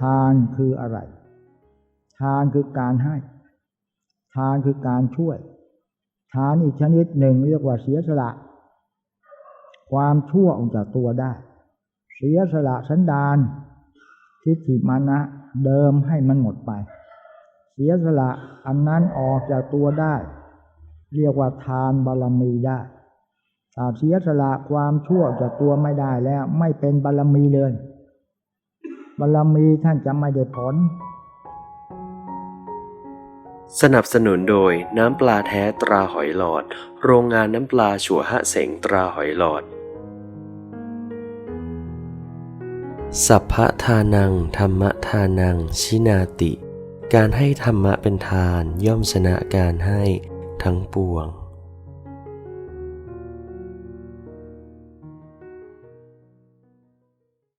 ทานคืออะไร ทานคือการให้ ทานคือการช่วย ทานอีกชนิดหนึ่งเรียกว่าเสียสละ ความชั่วออกจากตัวได้ เสียสละสันดานทิฏฐิมานะเดิมให้มันหมดไป เสียสละอันนั้นออกจากตัวได้ เรียกว่าทานบารมีได้ถ้าเสียสละความชั่วออกจากตัวไม่ได้แล้ว ไม่เป็นบารมีเลย บารมีท่านจะไม่ได้ผล สนับสนุนโดยน้ำปลาแท้ตราหอยหลอด โรงงานน้ำปลาฉัวหะเสงตราหอยหลอด สัพพะทานัง ธรรมทานัง ชินาติ การให้ธรรมะเป็นทานย่อมชนะการให้ทั้งปวง